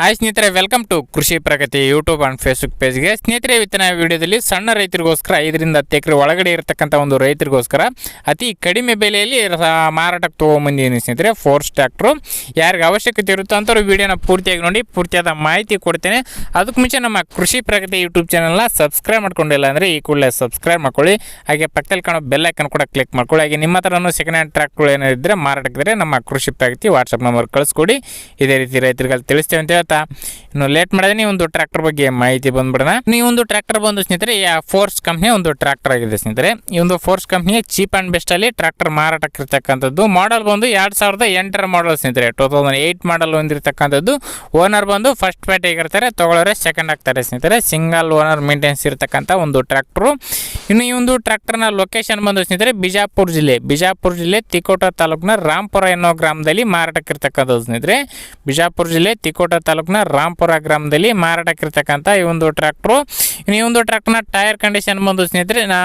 Hi ಸ್ನೇಹಿತರೆ welcome to Krishi Pragati YouTube and Facebook ಪೇಜ್ಗೆ ಸ್ನೇಹಿತರೆ, ಇವತ್ತಿನ ವಿಡಿಯೋದಲ್ಲಿ ಸಣ್ಣ ರೈತರಿಗೋಸ್ಕರ, ಐದರಿಂದ ಹತ್ತು ಎಕರೆ ಒಳಗಡೆ ಇರತಕ್ಕಂಥ ಒಂದು ರೈತರಿಗೋಸ್ಕರ ಅತಿ ಕಡಿಮೆ ಬೆಲೆಯಲ್ಲಿ ಮಾರಾಟಕ್ಕೆ ತೊಗೊಂಬಂದಿದ್ದೀನಿ ಸ್ನೇಹಿತರೆ ಫೋರ್ಸ್ ಟ್ಯಾಕ್ಟ್ರು ಯಾರಿಗೆ ಅವಶ್ಯಕತೆ ಇರುತ್ತೋ ಅಂಥವ್ರು ವಿಡಿಯೋನ ಪೂರ್ತಿಯಾಗಿ ನೋಡಿ, ಪೂರ್ತಿಯಾದ ಮಾಹಿತಿ ಕೊಡ್ತೇನೆ. ಅದಕ್ಕೆ ಮುಂಚೆ ನಮ್ಮ ಕೃಷಿ ಪ್ರಗತಿ ಯೂಟ್ಯೂಬ್ ಚಾನಲ್ನ ಸಬ್ಸ್ಕ್ರೈಬ್ ಮಾಡ್ಕೊಂಡಿಲ್ಲ ಅಂದರೆ ಈ ಕೂಡಲೇ ಸಬ್ಸ್ಕ್ರೈಬ್ ಮಾಡ್ಕೊಳ್ಳಿ. ಹಾಗೆ ಪಕ್ಕದಲ್ಲಿ ಕಾಣೋ ಬೆಲ್ ಐಕನ್ ಕೂಡ ಕ್ಲಿಕ್ ಮಾಡ್ಕೊಳ್ಳಿ. ಹಾಗೆ ನಿಮ್ಮ ಹತ್ರನೂ ಸೆಕೆಂಡ್ ಹ್ಯಾಂಡ್ ಟ್ರ್ಯಾಕ್ಟ್ಗಳು ಏನಾರಿದ್ದರೆ ಮಾರಾಟಕ್ಕಿದ್ರೆ ನಮ್ಮ ಕೃಷಿ ಪ್ರಗತಿ ವಾಟ್ಸಪ್ ನಂಬರ್ ಕಳಿಸ್ಕೊಡಿ. ಇದೇ ರೀತಿ ರೈತರಿಗೆ ತಿಳಿಸ್ತೇವೆ ಅಂತ ಹೇಳ್ತಾ ಇನ್ನು ಲೇಟ್ ಮಾಡಿದ್ರೆ ನೀವು ಒಂದು ಟ್ರ್ಯಾಕ್ಟರ್ ಬಗ್ಗೆ ಮಾಹಿತಿ ಬಂದ್ಬಿಡೋಣ. ಈ ಒಂದು ಟ್ರ್ಯಾಕ್ಟರ್ ಬಂದು ಸ್ನೇಹಿತರೆ ಫೋರ್ಸ್ ಕಂಪ್ನಿ ಒಂದು ಟ್ರ್ಯಾಕ್ಟರ್ ಆಗಿದೆ ಸ್ನೇಹಿತರೆ. ಈ ಒಂದು ಫೋರ್ಸ್ ಕಂಪ್ನಿಯ ಚೀಪ್ ಆ್ಯಂಡ್ ಬೆಸ್ಟ್ ಅಲ್ಲಿ ಟ್ರ್ಯಾಕ್ಟರ್ ಮಾರಾಟಕ್ಕೆ ಇರ್ತಕ್ಕಂಥದ್ದು ಮಾಡಲ್ ಬಂದು ಎರಡು ಸಾವಿರದ ಎಂಟರ ಮಾಡಲ್ ಸ್ನೇಹಿತರೆ. ಟೂ ತೌಸಂಡ್ ಏಯ್ಟ್ ಮಾಡಲ್ ಹೊಂದಿರತಕ್ಕಂಥದ್ದು. ಓನರ್ ಬಂದು ಫಸ್ಟ್ ಇರ್ತಾರೆ, ತಗೊಳ್ಳೋರೆ ಸೆಕೆಂಡ್ ಆಗ್ತಾರೆ ಸ್ನೇಹಿತರೆ. ಸಿಂಗಲ್ ಓನರ್ ಮೇಂಟೆನೆನ್ಸ್ ಇರತಕ್ಕಂಥ ಒಂದು ಟ್ರ್ಯಾಕ್ಟ್ರು ಇನ್ನು ಈ ಒಂದು ಟ್ರ್ಯಾಕ್ಟರ್ನ ಲೊಕೇಶನ್ ಬಂದು ಸ್ನೇಹಿತರೆ, ಬಿಜಾಪುರ ಜಿಲ್ಲೆ. ಬಿಜಾಪುರ ಜಿಲ್ಲೆ ತಿಕೋಟ ತಾಲೂಕಿನ ರಾಮ್ಪುರ ಎನ್ನೋ ಗ್ರಾಮದಲ್ಲಿ ಮಾರಾಟಕ್ಕೆ ಇರ್ತಕ್ಕಂಥದ್ದು ಸ್ನೇಹಿತರೆ. ಬಿಜಾಪುರ ಜಿಲ್ಲೆ ತಿಕೋಟ ತಾಲೂಕಿನ ರಾಂಪುರ ಗ್ರಾಮದಲ್ಲಿ ಮಾರಾಟಕ್ಕಿರ್ತಕ್ಕಂಥ ಈ ಒಂದು ಟ್ರ್ಯಾಕ್ಟ್ರು. ಈ ಒಂದು ಟ್ರ್ಯಾಕ್ಟರ್ನ ಟೈರ್ ಕಂಡೀಷನ್ ಬಂದು ಸ್ನೇಹಿತರೆ, ನಾ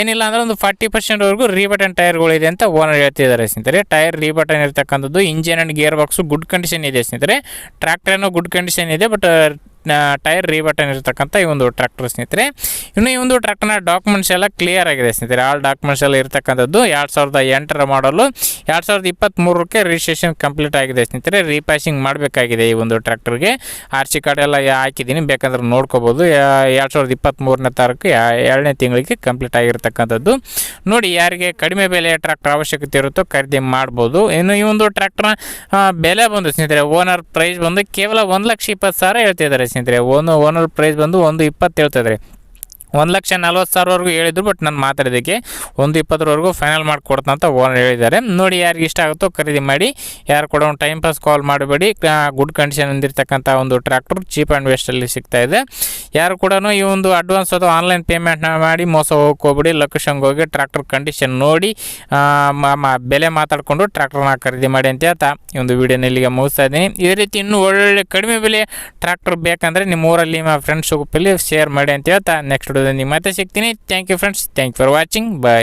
ಏನಿಲ್ಲ ಅಂದ್ರೆ ಒಂದು ಫಾರ್ಟಿ ಪರ್ಸೆಂಟ್ವರೆಗೂ ರೀಬಟನ್ ಟೈರ್ಗಳಿದೆ ಅಂತ ಓನರ್ ಹೇಳ್ತಿದ್ದಾರೆ ಸ್ನೇಹಿತರೆ. ಟೈರ್ ರೀಬಟನ್ ಇರ್ತಕ್ಕಂಥದ್ದು, engine and gear box good condition ಇದೆ ಸ್ನೇಹಿತರೆ. ಟ್ರ್ಯಾಕ್ಟರ್ ಏನೋ ಗುಡ್ ಕಂಡೀಷನ್ ಇದೆ, ಬಟ್ ಟೈರ್ ರೀಬಟನ್ ಇರತಕ್ಕಂಥ ಈ ಒಂದು ಟ್ರ್ಯಾಕ್ಟರ್ ಸ್ನೇಹಿತರೆ. ಇನ್ನು ಈ ಒಂದು ಟ್ರ್ಯಾಕ್ಟರ್ನ ಡಾಕ್ಯುಮೆಂಟ್ಸ್ ಎಲ್ಲ ಕ್ಲಿಯರ್ ಆಗಿದೆ ಸ್ನೇಹಿತರೆ. ಆಲ್ ಡಾಕ್ಯುಮೆಂಟ್ಸ್ ಎಲ್ಲ ಇರತಕ್ಕಂಥದ್ದು ಎರಡು ಸಾವಿರದ ಎಂಟರ ಮಾಡಲು. ಎರಡು ಸಾವಿರದ ಇಪ್ಪತ್ತ್ಮೂರಕ್ಕೆ ರಿಜಿಸ್ಟ್ರೇಷನ್ ಕಂಪ್ಲೀಟ್ ಆಗಿದೆ ಸ್ನೇಹಿತರೆ. ರೀಪ್ಯಾಸಿಂಗ್ ಮಾಡಬೇಕಾಗಿದೆ ಈ ಒಂದು ಟ್ರ್ಯಾಕ್ಟರ್ಗೆ. ಆರ್ ಸಿ ಕಾರ್ಡ್ ಎಲ್ಲ ಹಾಕಿದ್ದೀನಿ. ಬೇಕಂದ್ರೆ ನೋಡ್ಕೋಬೋದು. ಎರಡು ಸಾವಿರದ ಇಪ್ಪತ್ತ್ಮೂರನೇ ತಾರೀಕು ಎರಡನೇ ತಿಂಗಳಿಗೆ ಕಂಪ್ಲೀಟ್ ಆಗಿರ್ತಕ್ಕಂಥದ್ದು. ನೋಡಿ, ಯಾರಿಗೆ ಕಡಿಮೆ ಬೆಲೆಯ ಟ್ರ್ಯಾಕ್ಟರ್ ಅವಶ್ಯಕತೆ ಇರುತ್ತೋ ಖರೀದಿ ಮಾಡ್ಬೋದು. ಇನ್ನು ಈ ಒಂದು ಟ್ರ್ಯಾಕ್ಟರ್ನ ಬೆಲೆ ಬಂದು ಸ್ನೇಹಿತರೆ ಓನರ್ ಪ್ರೈಸ್ ಬಂದು ಕೇವಲ ಒಂದು ಲಕ್ಷ ಇಪ್ಪತ್ತು ಸಾವಿರ ಹೇಳ್ತಿದ್ದಾರೆ ಸ್ನೇಹಿತರೆ, ಓನು, ಓನರ್ ಪ್ರೈಸ್ ಬಂದು ಒಂದು ಇಪ್ಪತ್ತು ಹೇಳ್ತಿದ್ದಾರೆ ಒಂದು ಲಕ್ಷ ನಲ್ವತ್ತು ಸಾವಿರವರೆಗೂ ಹೇಳಿದ್ರು ಬಟ್ ನಾನು ಮಾತಾಡಿದ್ದಕ್ಕೆ ಒಂದು ಇಪ್ಪತ್ತರವರೆಗೂ ಫೈನಲ್ ಮಾಡಿ ಕೊಡ್ತಾನೆ ಅಂತ ಓನರ್ ಹೇಳಿದ್ದಾರೆ. ನೋಡಿ ಯಾರಿಗೆ ಇಷ್ಟ ಆಗುತ್ತೋ ಖರೀದಿ ಮಾಡಿ, ಯಾರು ಕೂಡ ಒಂದು ಟೈಮ್ ಪಾಸ್ ಕಾಲ್ ಮಾಡಬೇಡಿ. ಗುಡ್ ಕಂಡೀಷನ್ ಹೊಂದಿರತಕ್ಕಂಥ ಒಂದು ಟ್ರ್ಯಾಕ್ಟರ್ ಚೀಪ್ ಆ್ಯಂಡ್ ವೇಸ್ಟಲ್ಲಿ ಸಿಗ್ತಾಯಿದೆ ಯಾರು ಕೂಡ ಈ ಒಂದು ಅಡ್ವಾನ್ಸ್ ಅಥವಾ ಆನ್ಲೈನ್ ಪೇಮೆಂಟ್ನ ಮಾಡಿ ಮೋಸ ಹೋಗಕ್ಕೆ ಹೋಗ್ಬಿಡಿ ಲೊಕೇಶನ್ಗೆ ಹೋಗಿ ಟ್ರ್ಯಾಕ್ಟರ್ ಕಂಡೀಷನ್ ನೋಡಿ ಬೆಲೆ ಮಾತಾಡಿಕೊಂಡು ಟ್ರ್ಯಾಕ್ಟರ್ನ ಖರೀದಿ ಮಾಡಿ ಅಂತ ಹೇಳ್ತಾ ಈ ಒಂದು ವಿಡಿಯೋನ ಇಲ್ಲಿಗೆ ಮುಗಿಸ್ತಾ ಇದ್ದೀನಿ. ಇದೇ ರೀತಿ ಇನ್ನೂ ಒಳ್ಳೊಳ್ಳೆ ಕಡಿಮೆ ಬೆಲೆ ಟ್ರ್ಯಾಕ್ಟರ್ ಬೇಕಂದರೆ ನಿಮ್ಮ ಊರಲ್ಲಿ ನಿಮ್ಮ ಫ್ರೆಂಡ್ಸ್ ಗ್ರೂಪಲ್ಲಿ ಶೇರ್ ಮಾಡಿ ಅಂತ ಹೇಳ್ತಾ ನೆಕ್ಸ್ಟ್ ವಿಡಿಯೋದಲ್ಲಿ ಮತ್ತೆ ಸಿಗ್ತೀನಿ. Thank you friends thank for watching bye